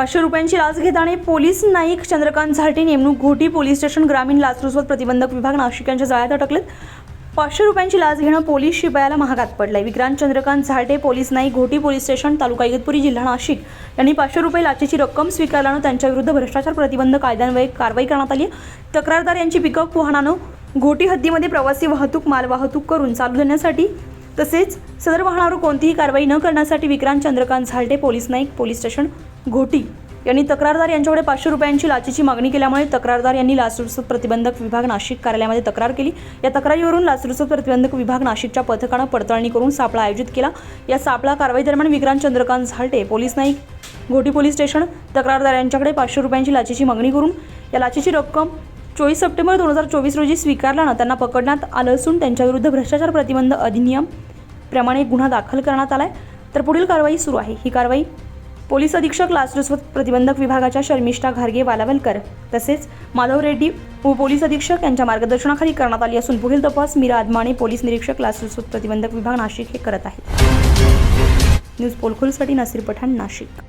पाचशे रुपयांची लाच घेताना पोलीस नाईक चंद्रकांत झाटे नेमणूक घोटी पोलीस स्टेशन ग्रामीण लाचलुचपत प्रतिबंधक विभाग नाशिक यांच्या जाळ्यात अटकलेत. पाचशे रुपयांची लाच घेणं पोलीस शिपायाला महागात पडलंय. Vikrant Chandrakant Zate police Naik Ghoti police station तालुका इगतपुरी जिल्हा नाशिक. यांनी पाचशे रुपये लाचेची रक्कम स्वीकारल्यानं त्यांच्याविरुद्ध भ्रष्टाचार प्रतिबंध कायद्यान्वये कारवाई करण्यात आली तक्रारदार यांची पिकअप वाहनानं घोटी हद्दीमध्ये प्रवासी वाहतूक माल वाहतूक करून चालू देण्यासाठी तसेच सदर वाहनावर कोणतीही कारवाई न करण्यासाठी Vikrant Chandrakant Zalte police Naik police station Ghoti यांनी तक्रारदार यांच्याकडे पाचशे रुपयांची लाचेची मागणी केल्यामुळे तक्रारदार यांनी लाचलुचपत प्रतिबंधक विभाग नाशिक कार्यालयामध्ये तक्रार केली. या तक्रारीवरून लाचलुचपत प्रतिबंधक विभाग नाशिकच्या पथकानं पडताळणी करून सापळा आयोजित केला. या सापळा कारवाई दरम्यान Vikrant Chandrakant Zalte police Naik Ghoti police station तक्रारदार यांच्याकडे पाचशे रुपयांची लाचेची मागणी करून या लाचेची रक्कम चोवीस सप्टेंबर दोन हजार चोवीस रोजी स्वीकारल्यानं त्यांना पकडण्यात आलं असून त्यांच्याविरुद्ध भ्रष्टाचार प्रतिबंध अधिनियम प्रमाणे गुन्हा दाखल करण्यात आला आहे तर पुढील कारवाई सुरू आहे. ही कारवाई पोलीस अधीक्षक लाचलुचपत प्रतिबंधक विभागाच्या शर्मिष्ठा घारगे वालावलकर तसेच माधव रेड्डी उपपोलीस अधीक्षक यांच्या मार्गदर्शनाखाली करण्यात आली असून पुढील तपास मीरा आदमाणे पोलीस निरीक्षक लाचलुचपत प्रतिबंधक विभाग नाशिक हे करत आहेत. न्यूज पोलखोलसाठी नसीर पठाण नाशिक.